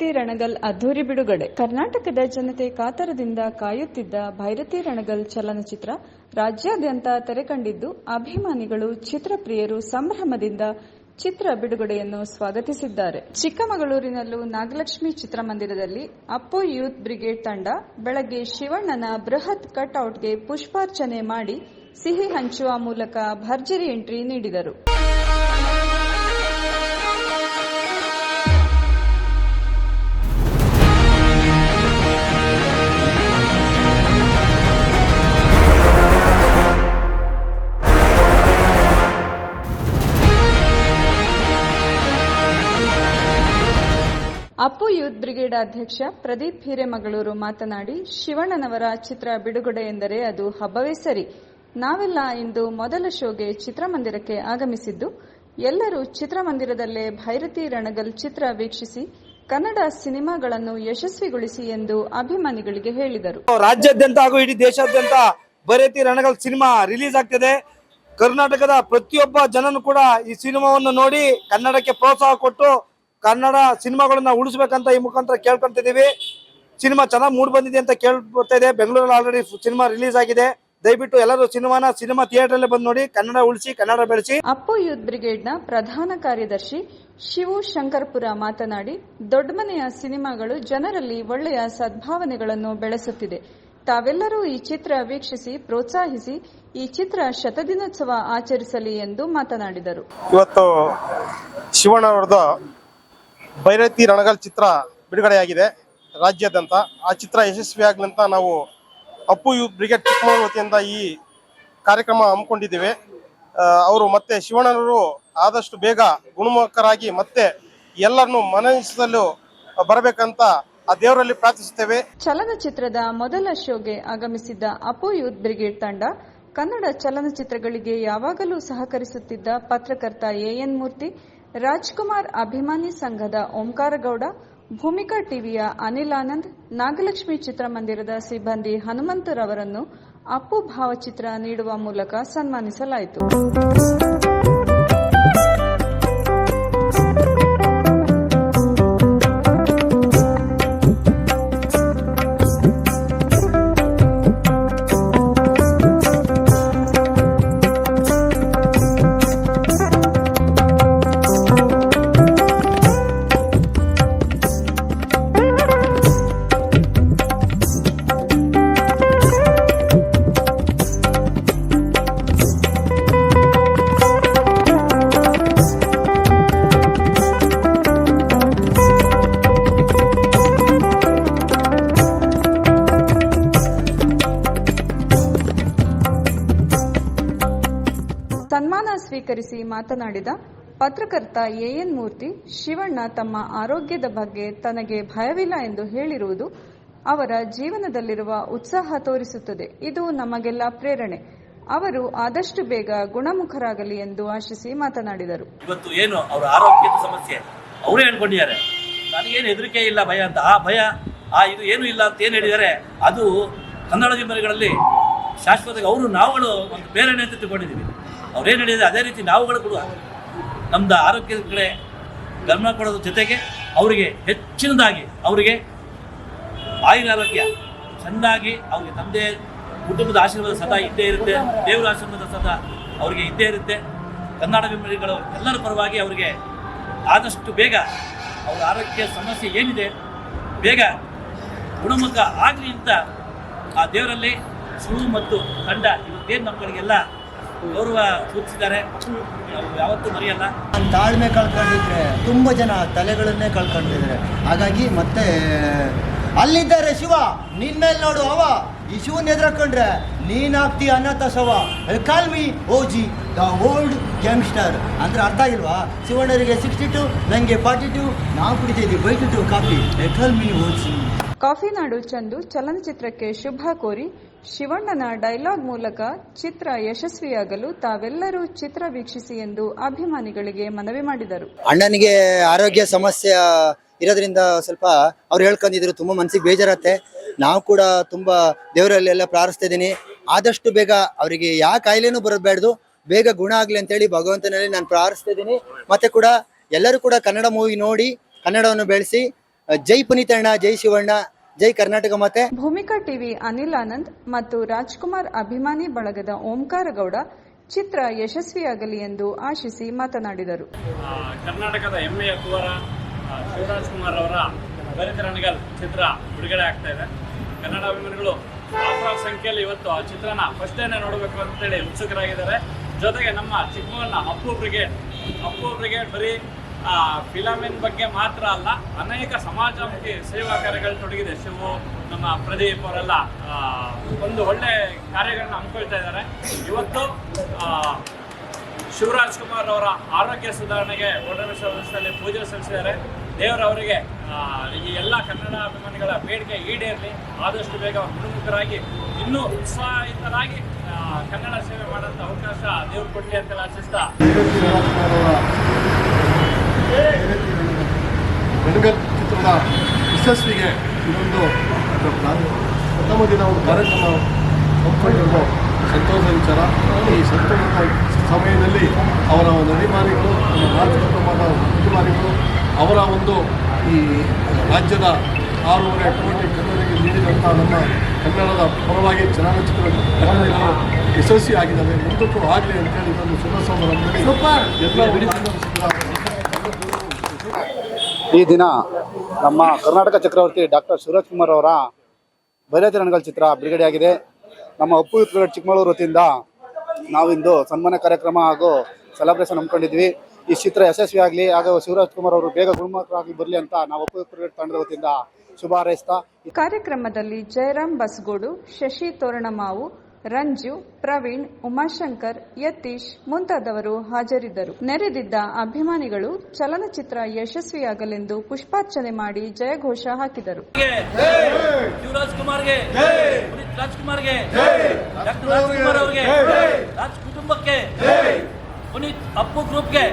ಭೈರತಿ ರಣಗಲ್ ಅದ್ದೂರಿ ಬಿಡುಗಡೆ. ಕರ್ನಾಟಕದ ಜನತೆ ಕಾತರದಿಂದ ಕಾಯುತ್ತಿದ್ದ ಭೈರತಿ ರಣಗಲ್ ಚಲನಚಿತ್ರ ರಾಜ್ಯಾದ್ಯಂತ ತೆರೆಕಂಡಿದ್ದು, ಅಭಿಮಾನಿಗಳು, ಚಿತ್ರಪ್ರಿಯರು ಸಂಭ್ರಮದಿಂದ ಚಿತ್ರ ಬಿಡುಗಡೆಯನ್ನು ಸ್ವಾಗತಿಸಿದ್ದಾರೆ. ಚಿಕ್ಕಮಗಳೂರಿನಲ್ಲೂ ನಾಗಲಕ್ಷ್ಮಿ ಚಿತ್ರಮಂದಿರದಲ್ಲಿ ಅಪ್ಪು ಯೂತ್ ಬ್ರಿಗೇಡ್ ತಂಡ ಬೆಳಗ್ಗೆ ಶಿವಣ್ಣನ ಬೃಹತ್ ಕಟ್ಔಟ್ಗೆ ಪುಷ್ಪಾರ್ಚನೆ ಮಾಡಿ ಸಿಹಿ ಹಂಚುವ ಮೂಲಕ ಭರ್ಜರಿ ಎಂಟ್ರಿ ನೀಡಿದರು. ಅಪ್ಪು ಯೂತ್ ಬ್ರಿಗೇಡ್ ಅಧ್ಯಕ್ಷ ಪ್ರದೀಪ್ ಹಿರೇಮಗಳೂರು ಮಾತನಾಡಿ, ಶಿವಣ್ಣನವರ ಚಿತ್ರ ಬಿಡುಗಡೆ ಎಂದರೆ ಅದು ಹಬ್ಬವೇ ಸರಿ. ನಾವೆಲ್ಲ ಇಂದು ಮೊದಲ ಶೋಗೆ ಚಿತ್ರಮಂದಿರಕ್ಕೆ ಆಗಮಿಸಿದ್ದು, ಎಲ್ಲರೂ ಚಿತ್ರಮಂದಿರದಲ್ಲೇ ಭೈರತಿ ರಣಗಲ್ ಚಿತ್ರ ವೀಕ್ಷಿಸಿ, ಕನ್ನಡ ಸಿನಿಮಾಗಳನ್ನು ಯಶಸ್ವಿಗೊಳಿಸಿ ಎಂದು ಅಭಿಮಾನಿಗಳಿಗೆ ಹೇಳಿದರು. ರಾಜ್ಯಾದ್ಯಂತ ಹಾಗೂ ಇಡೀ ದೇಶಾದ್ಯಂತ ಭೈರತಿ ರಣಗಲ್ ಸಿನಿಮಾ ರಿಲೀಸ್ ಆಗ್ತಿದೆ. ಕರ್ನಾಟಕದ ಪ್ರತಿಯೊಬ್ಬ ಜನನು ಕೂಡ ಈ ಸಿನಿಮಾವನ್ನು ನೋಡಿ ಕನ್ನಡಕ್ಕೆ ಪ್ರೋತ್ಸಾಹ ಕೊಟ್ಟು ಕನ್ನಡ ಸಿನಿಮಾಗಳನ್ನ ಉಳಿಸ್ಬೇಕಂತ ಈ ಮುಖಾಂತರ ಕೇಳ್ಕೊಂತಿದೀವಿ ಸಿನಿಮಾ ಚೆನ್ನಾಗಿ ಮೂಡ್ ಬಂದಿದೆ ಅಂತ ಕೇಳ್ಬರ್ತಾ ಇದೆ. ಬೆಂಗಳೂರಲ್ಲಿ ಆಲ್ರೆಡಿ ಸಿನಿಮಾ ರಿಲೀಸ್ ಆಗಿದೆ. ದಯವಿಟ್ಟು ಎಲ್ಲರೂ ಸಿನಿಮಾನ ಸಿನಿಮಾ ಥಿಯೇಟರ್ ಅಲ್ಲಿ ಬಂದು ನೋಡಿ ಕನ್ನಡ ಉಳಿಸಿ ಕನ್ನಡ ಬೆಳೆಸಿ. ಅಪ್ಪು ಯೂತ್ ಬ್ರಿಗೇಡ್ನ ಪ್ರಧಾನ ಕಾರ್ಯದರ್ಶಿ ಶಿವು ಶಂಕರ್ಪುರ ಮಾತನಾಡಿ ದೊಡ್ಡಮನೆಯ ಸಿನಿಮಾಗಳು ಜನರಲ್ಲಿ ಒಳ್ಳೆಯ ಸದ್ಭಾವನೆಗಳನ್ನು ಬೆಳೆಸುತ್ತಿದೆ. ತಾವೆಲ್ಲರೂ ಈ ಚಿತ್ರ ವೀಕ್ಷಿಸಿ ಪ್ರೋತ್ಸಾಹಿಸಿ ಈ ಚಿತ್ರ ಶತದಿನೋತ್ಸವ ಆಚರಿಸಲಿ ಎಂದು ಮಾತನಾಡಿದರು. ಇವತ್ತು ಶಿವಣ್ಣವ್ರದ್ದು ಭೈರತಿ ರಣಗಲ್ ಚಿತ್ರ ಬಿಡುಗಡೆಯಾಗಿದೆ. ರಾಜ್ಯಾದ್ಯಂತ ಆ ಚಿತ್ರ ಯಶಸ್ವಿಯಾಗಲಿ ನಾವು ಅಪ್ಪು ಯು ಬ್ರಿಗೇಡ್ ಚಿಕ್ಕಮಗಳೂರು ವತಿಯಿಂದ ಈ ಕಾರ್ಯಕ್ರಮ ಹಮ್ಮಿಕೊಂಡಿದ್ದೇವೆ. ಅವರು ಮತ್ತೆ ಶಿವಣ್ಣನವರು ಆದಷ್ಟು ಬೇಗ ಗುಣಮುಖರಾಗಿ ಮತ್ತೆ ಎಲ್ಲರನ್ನು ಮನಸ್ಸಲ್ಲೂ ಬರಬೇಕಂತ ಆ ದೇವರಲ್ಲಿ ಪ್ರಾರ್ಥಿಸುತ್ತೇವೆ. ಚಲನಚಿತ್ರದ ಮೊದಲ ಶೋಗೆ ಆಗಮಿಸಿದ್ದ ಅಪೋ ಯೂತ್ ಬ್ರಿಗೇಡ್ ತಂಡ ಕನ್ನಡ ಚಲನಚಿತ್ರಗಳಿಗೆ ಯಾವಾಗಲೂ ಸಹಕರಿಸುತ್ತಿದ್ದ ಪತ್ರಕರ್ತ ಎಎನ್ ಮೂರ್ತಿ ರಾಜ್ಕುಮಾರ್ ಅಭಿಮಾನಿ ಸಂಘದ ಓಂಕಾರಗೌಡ, ಭೂಮಿಕಾ ಟಿವಿಯ ಅನಿಲ್ ಆನಂದ್, ನಾಗಲಕ್ಷ್ಮಿ ಚಿತ್ರಮಂದಿರದ ಸಿಬ್ಬಂದಿ ಹನುಮಂತರವರನ್ನು ಅಪ್ಪು ಭಾವಚಿತ್ರ ನೀಡುವ ಮೂಲಕ ಸನ್ಮಾನಿಸಲಾಯಿತು. ಸ್ವೀಕರಿಸಿ ಮಾತನಾಡಿದ ಪತ್ರಕರ್ತ ಎಎನ್ ಮೂರ್ತಿ, ಶಿವಣ್ಣ ತಮ್ಮ ಆರೋಗ್ಯದ ಬಗ್ಗೆ ತನಗೆ ಭಯವಿಲ್ಲ ಎಂದು ಹೇಳಿರುವುದು ಅವರ ಜೀವನದಲ್ಲಿರುವ ಉತ್ಸಾಹ ತೋರಿಸುತ್ತದೆ. ಇದು ನಮಗೆಲ್ಲ ಪ್ರೇರಣೆ. ಅವರು ಆದಷ್ಟು ಬೇಗ ಗುಣಮುಖರಾಗಲಿ ಎಂದು ಆಶಿಸಿ ಮಾತನಾಡಿದರು. ಇವತ್ತು ಏನು ಅವರ ಆರೋಗ್ಯದ ಸಮಸ್ಯೆ? ಅವರೇ ಹೇಳ್ಕೊಂಡಿದ್ದಾರೆ ನನಗೇನು ಹೆದರಿಕೆ ಇಲ್ಲ ಭಯ ಅಂತ. ಆ ಭಯ, ಆ ಇದು ಏನು ಇಲ್ಲ ಅಂತ ಏನು ಹೇಳಿದ್ದಾರೆ? ಅದು ಕನ್ನಡ ಜನರುಗಳಲ್ಲಿ ಶಾಶ್ವತ ಅವರು ನಾವುಗಳು ಒಂದು ಪ್ರೇರಣೆ ಅಂತ ತಿಳ್ಕೊಂಡಿದ್ದೀವಿ. ಅವ್ರೇನು ಹೇಳಿದರೆ ಅದೇ ರೀತಿ ನಾವುಗಳು ಕೂಡ ನಮ್ಮದು ಆರೋಗ್ಯದ ಕಡೆ ಗಮನ ಕೊಡೋದ್ರ ಜೊತೆಗೆ ಅವರಿಗೆ ಹೆಚ್ಚಿನದಾಗಿ ಅವರಿಗೆ ಆಯುರ ಆರೋಗ್ಯ ಚೆನ್ನಾಗಿ ಅವರಿಗೆ ತಂದೆ ಕುಟುಂಬದ ಆಶೀರ್ವಾದ ಸದಾ ಇದ್ದೇ ಇರುತ್ತೆ, ದೇವರ ಆಶೀರ್ವಾದ ಸದಾ ಅವರಿಗೆ ಇದ್ದೇ ಇರುತ್ತೆ. ಕನ್ನಡ ಬೆಂಬಲಿಗಳು ಎಲ್ಲರ ಪರವಾಗಿ ಅವರಿಗೆ ಆದಷ್ಟು ಬೇಗ ಅವರ ಆರೋಗ್ಯ ಸಮಸ್ಯೆ ಏನಿದೆ, ಬೇಗ ಗುಣಮುಖ ಆಗಲಿ ಅಂತ ಆ ದೇವರಲ್ಲಿ ಸುಳು ಮತ್ತು ತಂಡ ಇವತ್ತೇನು ನಮ್ಮಗಳಿಗೆಲ್ಲ ಗೌರವ ಸೂಚಿಸಿದ್ದಾರೆ ನಾವು ಯಾವತ್ತೂ ಮರೆಯಲ್ಲ. ನಾನು ತಾಳ್ಮೆ ಕಳ್ಕೊಂಡಿದ್ರೆ ತುಂಬ ಜನ ತಲೆಗಳನ್ನೇ ಕಳ್ಕೊಂಡಿದ್ದಾರೆ. ಹಾಗಾಗಿ ಮತ್ತೆ ಅಲ್ಲಿದ್ದಾರೆ ಶಿವ ನಿನ್ ಮೇಲೆ ನೋಡು ಅವ ಈ ಶಿವನ್ ಎದುರಕೊಂಡ್ರೆ ನೀನಾಗ್ತಿ ಅನಾಥ ಶವ. Call me OG the old gangster ಅಂದ್ರೆ ಅರ್ಥ ಆಗಿಲ್ವಾ? ಶಿವಣ್ಣರಿಗೆ ಸಿಕ್ಸ್ಟಿ ಟು ನನಗೆ ಫಾರ್ಟಿ ಟು ನಾವು ಕುಡಿತಾ ಇದ್ದೀವಿ by two coffee. Call me OG coffee ನಾಡು ಚಂದು ಚಲನಚಿತ್ರಕ್ಕೆ ಶುಭ ಕೋರಿ ಶಿವಣ್ಣನ ಡೈಲಾಗ್ ಮೂಲಕ ಚಿತ್ರ ಯಶಸ್ವಿಯಾಗಲು ತಾವೆಲ್ಲರೂ ಚಿತ್ರ ವೀಕ್ಷಿಸಿ ಎಂದು ಅಭಿಮಾನಿಗಳಿಗೆ ಮನವಿ ಮಾಡಿದರು. ಅಣ್ಣನಿಗೆ ಆರೋಗ್ಯ ಸಮಸ್ಯೆ ಇರೋದ್ರಿಂದ ಸ್ವಲ್ಪ ಅವ್ರು ಹೇಳ್ಕೊಂಡಿದ್ರು, ತುಂಬ ಮನಸ್ಸಿಗೆ ಬೇಜಾರತ್ತೆ. ನಾವು ಕೂಡ ತುಂಬ ದೇವರಲ್ಲೆಲ್ಲ ಪ್ರಾರ್ಥಿಸ್ತಾ ಇದ್ದೀನಿ ಆದಷ್ಟು ಬೇಗ ಅವರಿಗೆ ಯಾವ ಕಾಯಿಲೆನೂ ಬರಬೇಡ್ದು ಬೇಗ ಗುಣ ಆಗಲಿ ಅಂತೇಳಿ ಭಗವಂತನಲ್ಲಿ ನಾನು ಪ್ರಾರ್ಥಿಸ್ತಾ ಇದ್ದೀನಿ ಮತ್ತೆ ಕೂಡ ಎಲ್ಲರೂ ಕೂಡ ಕನ್ನಡ ಮೂವಿ ನೋಡಿ, ಕನ್ನಡವನ್ನು ಬೆಳೆಸಿ, ಜೈ ಪುನೀತಣ್ಣ ಜೈ ಶಿವಣ್ಣ. ಜೈ ಕರ್ನಾಟಕ ಮಾತೆ. ಭೂಮಿಕಾ ಟಿವಿ ಅನಿಲ್ ಆನಂದ್ ಮತ್ತು ರಾಜ್ಕುಮಾರ್ ಅಭಿಮಾನಿ ಬಳಗದ ಓಂಕಾರ ಗೌಡ ಚಿತ್ರ ಯಶಸ್ವಿಯಾಗಲಿ ಎಂದು ಆಶಿಸಿ ಮಾತನಾಡಿದರು. ಕರ್ನಾಟಕದ ಹೆಮ್ಮೆಯ ಕುವರ ಶಿವರಾಜ್ ಕುಮಾರ್ ಅವರ ಬರಿತ ರಣಗಲ್ ಚಿತ್ರ ಬಿಡುಗಡೆ ಆಗ್ತಾ ಇದೆ. ಕನ್ನಡ ಅಭಿಮಾನಿಗಳು ಸಂಖ್ಯೆಯಲ್ಲಿ ಇವತ್ತು ಆ ಚಿತ್ರನ ಫಸ್ಟ್ ಡೇನೆ ನೋಡಬೇಕು ಅಂತೇಳಿ ಉತ್ಸುಕರಾಗಿದ್ದಾರೆ. ಜೊತೆಗೆ ನಮ್ಮ ಚಿಕ್ಕಮಗಳೂರಿನ ಅಪ್ಪು ಬ್ರಿಗೇಡ್ ಅಪ್ಪು ಬ್ರಿಗೇಡ್ ಬರೀ ಫಿಲಮಿನ್ ಬಗ್ಗೆ ಮಾತ್ರ ಅಲ್ಲ, ಅನೇಕ ಸಮಾಜಮುಖಿ ಸೇವಾ ಕಾರ್ಯಗಳು ತೊಡಗಿದೆ. ಶಿವು, ನಮ್ಮ ಪ್ರದೀಪ್ ಅವರೆಲ್ಲ ಒಂದು ಒಳ್ಳೆ ಕಾರ್ಯಗಳನ್ನ ಹಮ್ಮಿಕೊಳ್ತಾ ಇದ್ದಾರೆ. ಇವತ್ತು ಶಿವರಾಜ್ ಕುಮಾರ್ ಅವರ ಆರೋಗ್ಯ ಸುಧಾರಣೆಗೆ ಒಡಮಿಸದಲ್ಲಿ ಪೂಜೆ ಸಲ್ಲಿಸಿದ್ದಾರೆ. ದೇವರವರಿಗೆ ಈ ಎಲ್ಲ ಕನ್ನಡ ಅಭಿಮಾನಿಗಳ ಬೇಡಿಕೆ ಈಡೇರಲಿ. ಆದಷ್ಟು ಬೇಗ ಗುಣಮುಖರಾಗಿ ಇನ್ನೂ ಉತ್ಸಾಹಿತರಾಗಿ ಕನ್ನಡ ಸೇವೆ ಮಾಡುವಂಥ ಅವಕಾಶ ದೇವ್ರು ಕೊಡಲಿ ಅಂತೆಲ್ಲ ಆಶಿಸ್ತಾ ಬೆಣಗಲ್ ಚಿತ್ರದ ಯಶಸ್ವಿಗೆ ಇದೊಂದು ಪ್ರಥಮ ದಿನ ಒಂದು ಕಾರ್ಯಕ್ರಮ ಒಪ್ಪಿಕೊಂಡಿರೋದು ಸಂತೋಷ ವಿಚಾರ. ಈ ಸಂತೋಷದ ಸಮಯದಲ್ಲಿ ಅವರ ಒಂದು ಅಭಿಮಾನಿಗಳು ನಮ್ಮ ಕುಟುಂಬದ ಅಭಿಮಾನಿಗಳು ಅವರ ಒಂದು ಈ ರಾಜ್ಯದ ಆರೂವರೆ ಕೋಟಿ ಕನ್ನಡಿಗೆ ನೀಡಿದಂಥ ನಮ್ಮ ಕನ್ನಡದ ಪರವಾಗಿ ಚಲನಚಿತ್ರ ಕನ್ನಡಿಗರು ಯಶಸ್ವಿ ಆಗಿದ್ದಾವೆ ಮುಂದಕ್ಕೂ ಆಗಲಿ ಅಂತೇಳಿ ಇದೊಂದು ಶುಭ ಸಂಭ್ರಮದಲ್ಲಿ ಎಲ್ಲ ಈ ದಿನ ನಮ್ಮ ಕರ್ನಾಟಕ ಚಕ್ರವರ್ತಿ ಡಾಕ್ಟರ್ ಶಿವರಾಜ್ ಕುಮಾರ್ ಅವರ ಬೈರಾತಿ ರಣಗಲ್ ಚಿತ್ರ ಬಿಡುಗಡೆಯಾಗಿದೆ. ನಮ್ಮ ಅಪ್ಪು ಯೂತ್ ಬ್ರಿಗೇಡ್ ಚಿಕ್ಕಮಗಳೂರು ವತಿಯಿಂದ ನಾವಿಂದು ಸನ್ಮಾನ ಕಾರ್ಯಕ್ರಮ ಹಾಗೂ ಸೆಲೆಬ್ರೇಷನ್ ಹಮ್ಮಿಕೊಂಡಿದ್ವಿ. ಈ ಚಿತ್ರ ಯಶಸ್ವಿ ಆಗಲಿ ಹಾಗೂ ಶಿವರಾಜ್ ಕುಮಾರ್ ಅವರು ಬೇಗ ಗುಣಮುಖರಾಗಿ ಬರಲಿ ಅಂತ ನಾವು ಅಪ್ಪು ಯೂತ್ ಬ್ರಿಗೇಡ್ ತಂಡದ ವತಿಯಿಂದ ಶುಭ ಹಾರೈಸ್ತಾ ಕಾರ್ಯಕ್ರಮದಲ್ಲಿ ಜಯರಾಮ್ ಬಸ್ಗೋಡು, ಶಶಿ ತೋರಣಮಾವು ರಂಜು ಪ್ರವೀಣ್ ಉಮಾಶಂಕರ್ ಯತೀಶ್ ಮುಂತಾದವರು ಹಾಜರಿದ್ದರು ನೆರೆದಿದ್ದ ಅಭಿಮಾನಿಗಳು ಚಲನಚಿತ್ರ ಯಶಸ್ವಿಯಾಗಲೆಂದು ಪುಷ್ಪಾರ್ಚನೆ ಮಾಡಿ ಜಯಘೋಷ ಹಾಕಿದರು ಕುಮಾರ್ಗೆ ಡಾಕ್ಟರ್ ಅವರಿಗೆ ರಾಜ್ ಕುಟುಂಬಕ್ಕೆ ಪುನೀತ್ ಅಪ್ಪು ಗ್ರೂಪ್ಗೆ